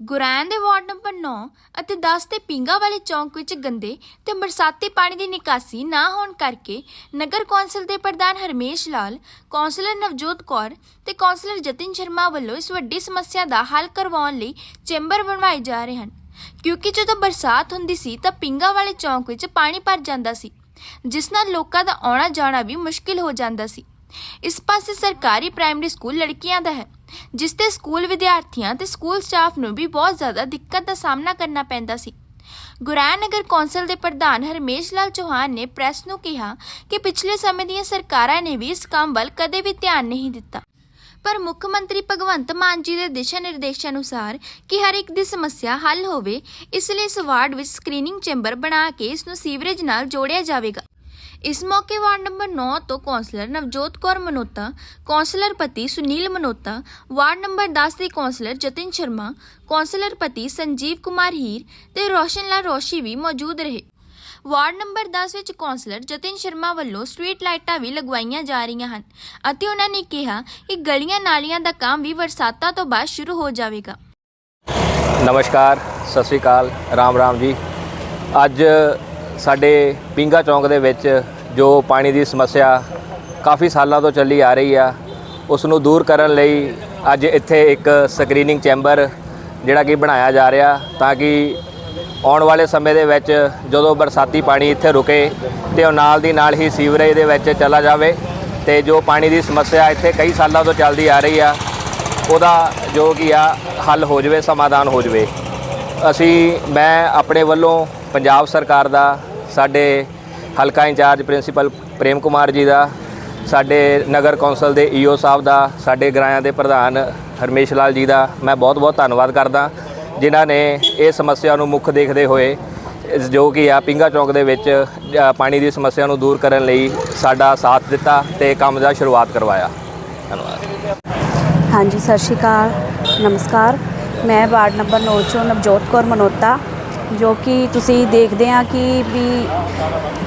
ਗੁਰੈਣ ਦੇ ward number 9 ਅਤੇ 10 ਦੇ ਪਿੰਗਾ ਵਾਲੇ ਚੌਂਕ ਵਿੱਚ ਗੰਦੇ ਤੇ ਬਰਸਾਤੀ ਪਾਣੀ ਦੀ ਨਿਕਾਸੀ ਨਾ ਹੋਣ ਕਰਕੇ ਨਗਰ ਕੌਂਸਲ ਦੇ ਪ੍ਰਧਾਨ ਹਰਮੇਸ਼ ਲਾਲ, ਕੌਂਸਲਰ ਨਵਜੋਤ ਕੌਰ ਤੇ ਕੌਂਸਲਰ ਜਤਿਨ ਸ਼ਰਮਾ ਵੱਲੋਂ ਇਸ ਵੱਡੀ ਸਮੱਸਿਆ ਦਾ ਹੱਲ ਕਰਵਾਉਣ ਲਈ ਚੈਂਬਰ ਬਣਵਾਏ ਜਾ ਰਹੇ ਹਨ। ਕਿਉਂਕਿ ਜਦੋਂ ਬਰਸਾਤ ਹੁੰਦੀ ਸੀ ਤਾਂ ਪਿੰਗਾ ਵਾਲੇ ਚੌਂਕ ਵਿੱਚ ਪਾਣੀ ਭਰ ਜਾਂਦਾ ਸੀ, ਜਿਸ ਨਾਲ ਲੋਕਾਂ ਦਾ ਆਉਣਾ ਜਾਣਾ ਵੀ ਮੁਸ਼ਕਿਲ ਹੋ ਜਾਂਦਾ ਸੀ। ਇਸ ਪਾਸੇ ਸਰਕਾਰੀ ਪ੍ਰਾਇਮਰੀ ਸਕੂਲ ਲੜਕੀਆਂ ਦਾ ਹੈ। ਜਿਸ ਤੇ ਸਕੂਲ ਵਿਦਿਆਰਥੀਆਂ ਤੇ ਸਕੂਲ ਸਟਾਫ ਨੂੰ ਵੀ ਬਹੁਤ ਜ਼ਿਆਦਾ ਦਿੱਕਤ ਦਾ ਸਾਹਮਣਾ ਕਰਨਾ ਪੈਂਦਾ ਸੀ। ਗੁਰੈਣ ਨਗਰ ਕੌਂਸਲ ਦੇ ਪ੍ਰਧਾਨ ਹਰਮੇਸ਼ ਲਾਲ ਚੌਹਾਨ ਨੇ ਪ੍ਰੈਸ ਨੂੰ ਕਿਹਾ ਕਿ ਪਿਛਲੇ ਸਮੇਂ ਦੀਆਂ ਸਰਕਾਰਾਂ ਨੇ ਵੀ ਇਸ ਕੰਮ ਵੱਲ ਕਦੇ ਵੀ ਧਿਆਨ ਨਹੀਂ ਦਿੱਤਾ। ਪਰ ਮੁੱਖ ਮੰਤਰੀ ਭਗਵੰਤ ਮਾਨ ਜੀ ਦੇ ਦਿਸ਼ਾ ਨਿਰਦੇਸ਼ਾਂ ਅਨੁਸਾਰ ਕਿ ਹਰ ਇੱਕ ਦੀ ਸਮੱਸਿਆ ਹੱਲ ਹੋਵੇ, ਇਸ ਲਈ ਇਸ ਵਾਰਡ ਵਿੱਚ ਸਕਰੀਨਿੰਗ ਚੈਂਬਰ ਬਣਾ ਕੇ ਇਸ ਨੂੰ ਸੀਵਰੇਜ ਨਾਲ ਜੋੜਿਆ ਜਾਵੇਗਾ। ਇਸ ਮੌਕੇ ਵਾਰਡ ਨੰਬਰ 9 ਤੋਂ ਕੌਂਸਲਰ ਨਵਜੋਤ ਕੌਰ ਮਨੋਤਾ, ਕੌਂਸਲਰ ਪਤੀ ਸੁਨੀਲ ਮਨੋਤਾ, ਵਾਰਡ ਨੰਬਰ 10 ਦੇ ਕੌਂਸਲਰ ਜਤਿਨ ਸ਼ਰਮਾ, ਕੌਂਸਲਰ ਪਤੀ ਸੰਜੀਵ ਕੁਮਾਰ ਹੀਰ ਤੇ ਰੋਸ਼ਨ ਲਾਲ ਰੋਸ਼ੀ ਵੀ ਮੌਜੂਦ ਰਹੇ। ਵਾਰਡ ਨੰਬਰ 10 ਵਿੱਚ ਕੌਂਸਲਰ ਜਤਿਨ ਸ਼ਰਮਾ ਵੱਲੋਂ ਸਟਰੀਟ ਲਾਈਟਾਂ ਵੀ ਲਗਵਾਈਆਂ ਜਾ ਰਹੀਆਂ ਹਨ ਅਤੇ ਉਹਨਾਂ ਨੇ ਕਿਹਾ ਕਿ ਗਲੀਆਂ ਨਾਲੀਆਂ ਦਾ ਕੰਮ ਵੀ ਬਰਸਾਤਾਂ ਤੋਂ ਬਾਅਦ ਸ਼ੁਰੂ ਹੋ ਜਾਵੇਗਾ। ਨਮਸਕਾਰ, ਸਤਿ ਸ੍ਰੀ ਅਕਾਲ, ਰਾਮ ਰਾਮ ਜੀ। ਅੱਜ ਸਾਡੇ ਪਿੰਗਾ ਚੌਂਕ ਦੇ ਵਿੱਚ ਜੋ ਪਾਣੀ ਦੀ ਸਮੱਸਿਆ ਕਾਫੀ ਸਾਲਾਂ ਤੋਂ ਚੱਲੀ ਆ ਰਹੀ ਆ, ਉਸ ਨੂੰ ਦੂਰ ਕਰਨ ਲਈ ਅੱਜ ਇੱਥੇ ਇੱਕ ਸਕਰੀਨਿੰਗ ਚੈਂਬਰ ਜਿਹੜਾ ਕਿ ਬਣਾਇਆ ਜਾ ਰਿਹਾ ਤਾਂ ਕਿ ਆਉਣ ਵਾਲੇ ਸਮੇਂ ਦੇ ਵਿੱਚ ਜਦੋਂ ਬਰਸਾਤੀ ਪਾਣੀ ਇੱਥੇ ਰੁਕੇ ਤੇ ਉਹ ਨਾਲ ਦੀ ਨਾਲ ਹੀ ਸੀਵਰੇਜ ਦੇ ਵਿੱਚ ਚਲਾ ਜਾਵੇ ਤੇ ਜੋ ਪਾਣੀ ਦੀ ਸਮੱਸਿਆ ਇੱਥੇ ਕਈ ਸਾਲਾਂ ਤੋਂ ਚੱਲਦੀ ਆ ਰਹੀ ਆ, ਉਹਦਾ ਜੋ ਕਿ ਆ ਹੱਲ ਹੋ ਜਾਵੇ, ਸਮਾਧਾਨ ਹੋ ਜਾਵੇ। ਅਸੀਂ, ਮੈਂ ਆਪਣੇ ਵੱਲੋਂ ਪੰਜਾਬ ਸਰਕਾਰ ਦਾ ਸਾਡੇ ਹਲਕਾ ਇੰਚਾਰਜ ਪ੍ਰਿੰਸੀਪਲ ਪ੍ਰੇਮ ਕੁਮਾਰ ਜੀ ਦਾ, ਸਾਡੇ ਨਗਰ ਕੌਂਸਲ ਦੇ ਈਓ ਸਾਹਿਬ ਦਾ, ਸਾਡੇ ਗ੍ਰਾਇਆਂ ਦੇ ਪ੍ਰਧਾਨ ਹਰਮੇਸ਼ ਲਾਲ ਜੀ ਦਾ ਮੈਂ ਬਹੁਤ-ਬਹੁਤ ਧੰਨਵਾਦ ਕਰਦਾ, ਜਿਨ੍ਹਾਂ ਨੇ ਇਹ ਸਮੱਸਿਆ ਨੂੰ ਮੁੱਖ ਦੇਖਦੇ ਹੋਏ ਜੋ ਕਿ ਆ ਪਿੰਗਾ ਚੌਂਕ ਦੇ ਵਿੱਚ ਪਾਣੀ ਦੀ ਸਮੱਸਿਆ ਨੂੰ ਦੂਰ ਕਰਨ ਲਈ ਸਾਡਾ ਸਾਥ ਦਿੱਤਾ ਤੇ ਕੰਮ ਦਾ ਸ਼ੁਰੂਆਤ ਕਰਵਾਇਆ। ਧੰਨਵਾਦ। ਹਾਂਜੀ, ਸਤਿ ਸ਼੍ਰੀ ਅਕਾਲ। ਨਮਸਕਾਰ। ਮੈਂ ਵਾਰਡ ਨੰਬਰ 9 ਚੋਂ ਨਵਜੋਤ ਕੌਰ ਮਨੋਤਾ ਜੋ ਕਿ ਤੁਸੀਂ ਦੇਖਦੇ ਆ ਕਿ ਵੀ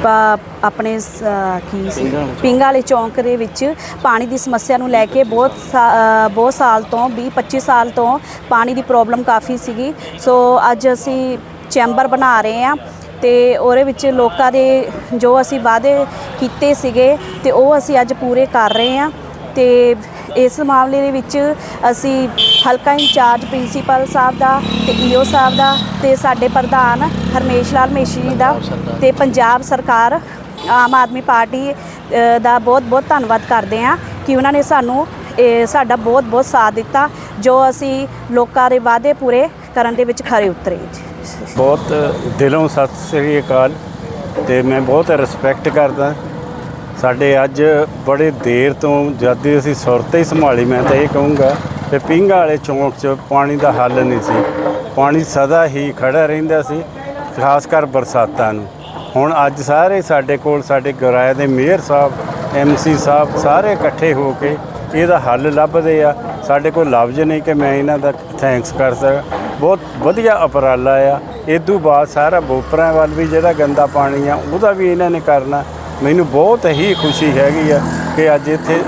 ਪ- ਆਪਣੇ ਸ- ਕੀ ਸੀ? ਪਿੰਗਾ ਵਾਲੇ ਚੌਂਕ। ਦੇ ਵਿੱਚ ਪਾਣੀ ਦੀ ਸਮੱਸਿਆ ਨੂੰ ਲੈ ਕੇ ਬਹੁਤ ਸਾ- ਬਹੁਤ ਸਾਲ ਤੋਂ 20 25 ਸਾਲ ਤੋਂ ਪਾਣੀ ਦੀ ਪ੍ਰੋਬਲਮ ਕਾਫੀ ਸੀਗੀ। ਸੋ ਅੱਜ ਅਸੀਂ ਚੈਂਬਰ ਬਣਾ ਰਹੇ ਆ ਤੇ ਉਹਦੇ ਵਿੱਚ ਲੋਕਾਂ ਦੇ ਜੋ ਅਸੀਂ ਵਾਅਦੇ ਕੀਤੇ ਸੀਗੇ ਤੇ ਉਹ ਅਸੀਂ ਅੱਜ ਪੂਰੇ ਕਰ ਰਹੇ ਆ ਤੇ ਇਸ ਮਾਮਲੇ ਦੇ ਵਿੱਚ ਅਸੀਂ ਹਲਕਾ ਇੰਚਾਰਜ ਪ੍ਰਿੰਸੀਪਲ ਸਾਹਿਬ ਦਾ ਤੇ ਈਓ ਸਾਹਿਬ ਦਾ ਤੇ ਸਾਡੇ ਪ੍ਰਧਾਨ ਹਰਮੇਸ਼ ਲਾਲ ਮੇਸ਼ੀ ਜੀ ਦਾ ਤੇ ਪੰਜਾਬ ਸਰਕਾਰ ਆਮ ਆਦਮੀ ਪਾਰਟੀ ਦਾ ਬਹੁਤ ਬਹੁਤ ਧੰਨਵਾਦ ਕਰਦੇ ਹਾਂ ਕਿ ਉਹਨਾਂ ਨੇ ਸਾਨੂੰ ਇਹ ਸਾਡਾ ਬਹੁਤ ਬਹੁਤ ਸਾਥ ਦਿੱਤਾ ਜੋ ਅਸੀਂ ਲੋਕਾਂ ਦੇ ਵਾਅਦੇ ਪੂਰੇ ਕਰਨ ਦੇ ਵਿੱਚ ਖਰੇ ਉਤਰੇ ਜੀ। ਬਹੁਤ ਦਿਲੋਂ ਸਤਿ ਸ੍ਰੀ ਅਕਾਲ ਤੇ ਮੈਂ ਬਹੁਤ ਰਿਸਪੈਕਟ ਕਰਦਾ। ਸਾਡੇ ਅੱਜ ਬੜੇ ਦੇਰ ਤੋਂ ਜਦ ਦੀ ਅਸੀਂ ਸੁਰਤ ਹੀ ਸੰਭਾਲੀ, ਮੈਂ ਤਾਂ ਇਹ ਕਹੂੰਗਾ ਕਿ ਪਿੰਗਾ ਵਾਲੇ ਚੌਂਕ 'ਚ ਪਾਣੀ ਦਾ ਹੱਲ ਨਹੀਂ ਸੀ। ਪਾਣੀ ਸਦਾ ਹੀ ਖੜਾ ਰਹਿੰਦਾ ਸੀ, ਖਾਸ ਕਰ ਬਰਸਾਤਾਂ ਨੂੰ। ਹੁਣ ਅੱਜ ਸਾਰੇ ਸਾਡੇ ਕੋਲ, ਸਾਡੇ ਗਰਾਏ ਦੇ ਮੇਅਰ ਸਾਹਿਬ ਐਮਸੀ ਸਾਹਿਬ ਸਾਰੇ ਇਕੱਠੇ ਹੋ ਕੇ ਇਹਦਾ ਹੱਲ ਲੱਭਦੇ ਆ। ਸਾਡੇ ਕੋਲ ਲਫ਼ਜ਼ ਨਹੀਂ ਕਿ ਮੈਂ ਇਹਨਾਂ ਦਾ ਥੈਂਕਸ ਕਰ ਸਕਾਂ। ਬਹੁਤ ਵਧੀਆ ਉਪਰਾਲਾ ਆ। ਇਦੋਂ ਬਾਅਦ ਸਾਰਾ ਬੋਪਰਾਂ ਵੱਲ ਵੀ ਜਿਹੜਾ ਗੰਦਾ ਪਾਣੀ ਆ, ਉਹਦਾ ਵੀ ਇਹਨਾਂ ਨੇ ਕਰਨਾ। ਮੈਨੂੰ ਬਹੁਤ ਹੀ ਖੁਸ਼ੀ ਹੈਗੀ ਆ ਕਿ ਅੱਜ ਇੱਥੇ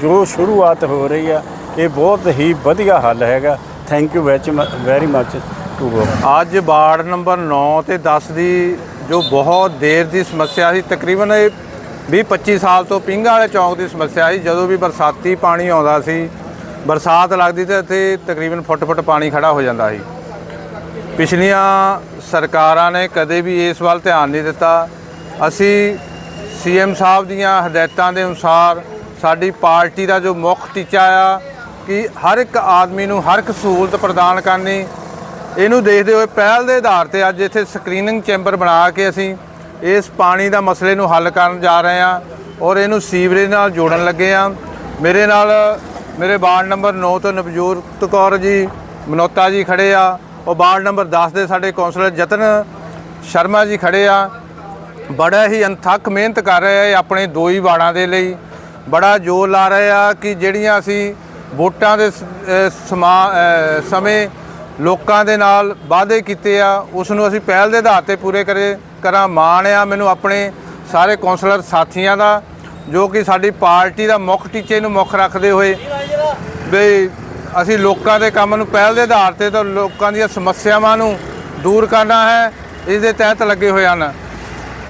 ਜੋ ਸ਼ੁਰੂਆਤ ਹੋ ਰਹੀ ਆ, ਇਹ ਬਹੁਤ ਹੀ ਵਧੀਆ ਹੱਲ ਹੈਗਾ। Thank you very much to ਅੱਜ ਵਾਰਡ ਨੰਬਰ 9 ਤੇ 10 ਦੀ ਜੋ ਬਹੁਤ ਦੇਰ ਦੀ ਸਮੱਸਿਆ ਸੀ, ਤਕਰੀਬਨ ਇਹ 20 25 ਸਾਲ ਤੋਂ ਪਿੰਗਾ ਵਾਲੇ ਚੌਂਕ ਦੀ ਸਮੱਸਿਆ ਸੀ। ਜਦੋਂ ਵੀ ਬਰਸਾਤੀ ਪਾਣੀ ਆਉਂਦਾ ਸੀ, ਬਰਸਾਤ ਲੱਗਦੀ ਤੇ ਇੱਥੇ ਤਕਰੀਬਨ ਫੁੱਟ ਫੁੱਟ ਪਾਣੀ ਖੜਾ ਹੋ ਜਾਂਦਾ ਸੀ। ਪਿਛਲੀਆਂ ਸਰਕਾਰਾਂ ਨੇ ਕਦੇ ਵੀ ਇਸ ਵੱਲ ਧਿਆਨ ਨਹੀਂ ਦਿੱਤਾ। ਅਸੀਂ ਸੀਐਮ ਸਾਹਿਬ ਦੀਆਂ ਹਦਾਇਤਾਂ ਦੇ ਅਨੁਸਾਰ ਸਾਡੀ ਪਾਰਟੀ ਦਾ ਜੋ ਮੁੱਖ ਟੀਚਾ ਆ, ਕਿ ਹਰ ਇੱਕ ਆਦਮੀ ਨੂੰ ਹਰ ਇੱਕ ਸਹੂਲਤ ਪ੍ਰਦਾਨ ਕਰਨੀ, ਇਹਨੂੰ ਦੇਖਦੇ ਹੋਏ ਪਹਿਲ ਦੇ ਆਧਾਰ ਤੇ ਅੱਜ ਇੱਥੇ ਸਕਰੀਨਿੰਗ ਚੈਂਬਰ ਬਣਾ ਕੇ ਅਸੀਂ ਇਸ ਪਾਣੀ ਦਾ ਮਸਲੇ ਨੂੰ ਹੱਲ ਕਰਨ ਜਾ ਰਹੇ ਹਾਂ ਔਰ ਇਹਨੂੰ ਸੀਵਰੇਜ ਨਾਲ ਜੋੜਨ ਲੱਗੇ ਹਾਂ। ਮੇਰੇ ਨਾਲ, ਮੇਰੇ ਵਾਰਡ ਨੰਬਰ 9 ਤੋਂ ਨਵਜੋਤ ਕੌਰ ਜੀ, ਮਨੋਤਾ ਜੀ ਖੜੇ ਆ। ਉਹ ਵਾਰਡ ਨੰਬਰ 10 ਦੇ ਸਾਡੇ ਕੌਂਸਲਰ ਜਤਨ ਸ਼ਰਮਾ ਜੀ ਖੜੇ ਆ। ਬੜਾ ਹੀ ਅਨਥੱਕ ਮਿਹਨਤ ਕਰ ਰਹੇ ਆ ਆਪਣੇ ਦੋ ਹੀ ਦੇ ਲਈ। ਬੜਾ ਜ਼ੋਰ ਲਾ ਰਹੇ ਆ ਕਿ ਜਿਹੜੀਆਂ ਅਸੀਂ ਵੋਟਾਂ ਦੇ ਸਮਾ- ਸਮੇਂ ਲੋਕਾਂ ਦੇ ਨਾਲ ਵਾਅਦੇ ਕੀਤੇ ਆ ਉਸ ਨੂੰ ਅਸੀਂ ਪਹਿਲ ਦੇ ਆਧਾਰ ਤੇ ਪੂਰੇ ਕਰੇ, ਕਰਾਂ ਮਾਣ ਆ ਮੈਨੂੰ ਆਪਣੇ ਸਾਰੇ ਕੌਂਸਲਰ ਸਾਥੀਆਂ ਦਾ, ਜੋ ਕਿ ਸਾਡੀ ਪਾਰਟੀ ਦਾ ਮੁੱਖ ਟੀਚੇ ਨੂੰ ਮੁੱਖ ਰੱਖਦੇ ਹੋਏ ਵੀ ਅਸੀਂ ਲੋਕਾਂ ਦੇ ਕੰਮ ਨੂੰ ਪਹਿਲ ਦੇ ਆਧਾਰ ਤੇ ਤਾਂ ਲੋਕਾਂ ਦੀਆਂ ਸਮੱਸਿਆਵਾਂ ਨੂੰ ਦੂਰ ਕਰਨਾ ਹੈ, ਇਸ ਦੇ ਤਹਿਤ ਲੱਗੇ ਹੋਏ ਹਨ।